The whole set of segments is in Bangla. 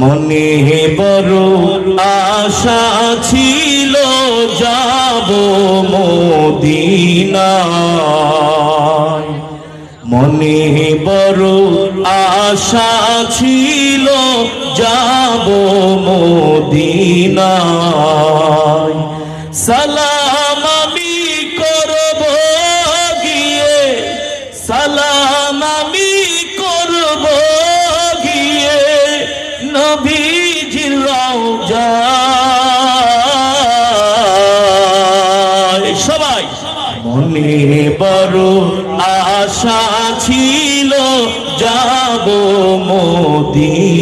মনে বড় আশা ছিল যাব মদিনায়। মনে বড় আশা ছিল যাব মদিনায়। সালাম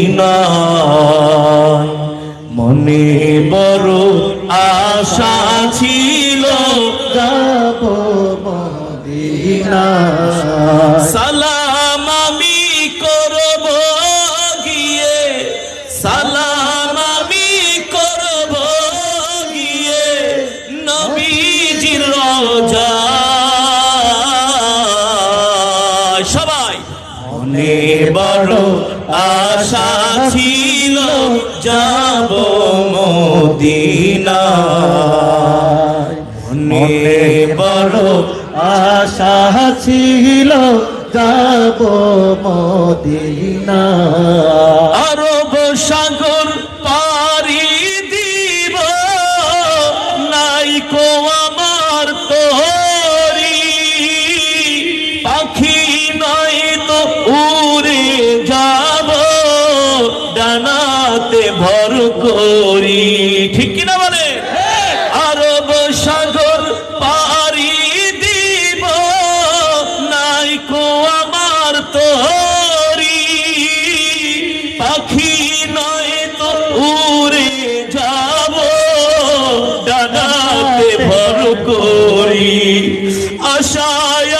মদিনায় মনে বড় আশা ছিল, যাব মদিনা সালাম আমি করব গিয়ে, সালাম আমি করব গিয়ে, নবীজির রওজায় সবাই। মনে বড় আশা ছিল যাব মদিনায়। মনে বড় আশা ছিল যাব মদিনা আরব সাগর পারি দিব, নাই কো আমার তোরি। পাখি নাই তো উড়ে যাব ঠিক কিনা বলে? আরব সাগর পারি দিব নাই কো আমার তোরি। পাখি নয় তো উড়ে যাব, ডানাতে ভর করি। আশায়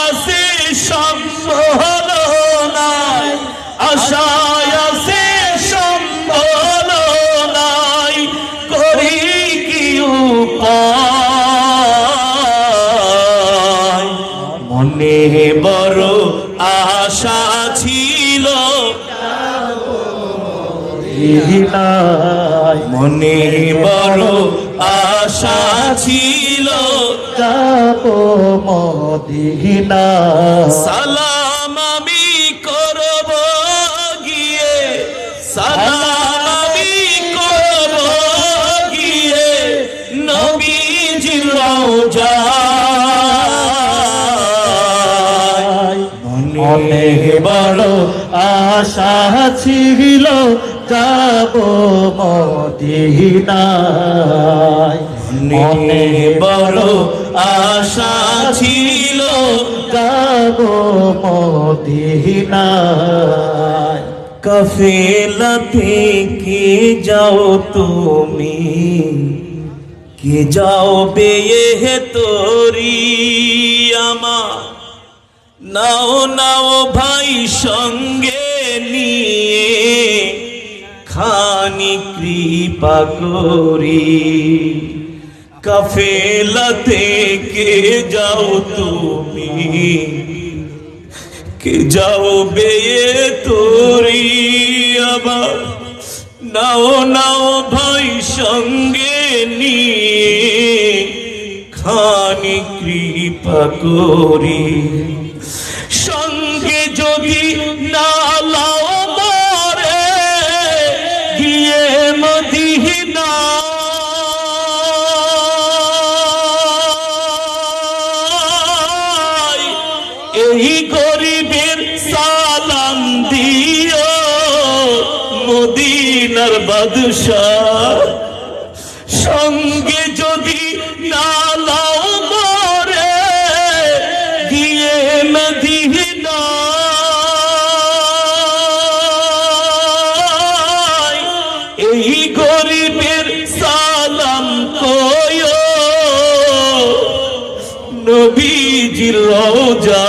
বড় আশা ছিল। মনে বড় আশা ছিল। যাব মদিনা সালাম ছিল যাব মদিনায়। মনে বড় আশা ছিল যাব মদিনায়। কাফেলা থেকে যাও তুমি কে যাও বেয়ে তোরি আমা নাও নাও ভাই সঙ্গে নিয়ে খানি কৃপা করি। কাফেলা থেকে যাও তুমি। কে যাও বেয়ে তোরি আবার। নাও নাও ভাই সঙ্গে নিয়ে খানি কৃপা করি। বাদশাহ সঙ্গে যদি না লাও মরে গিয়ে মদিনা। এই গরিবের সালাম কয়ো নবীজির রওজা।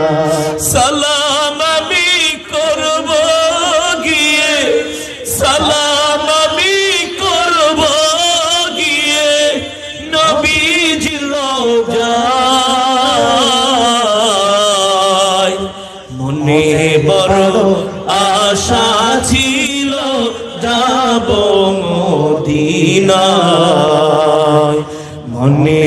যাব মদিনায়। মনে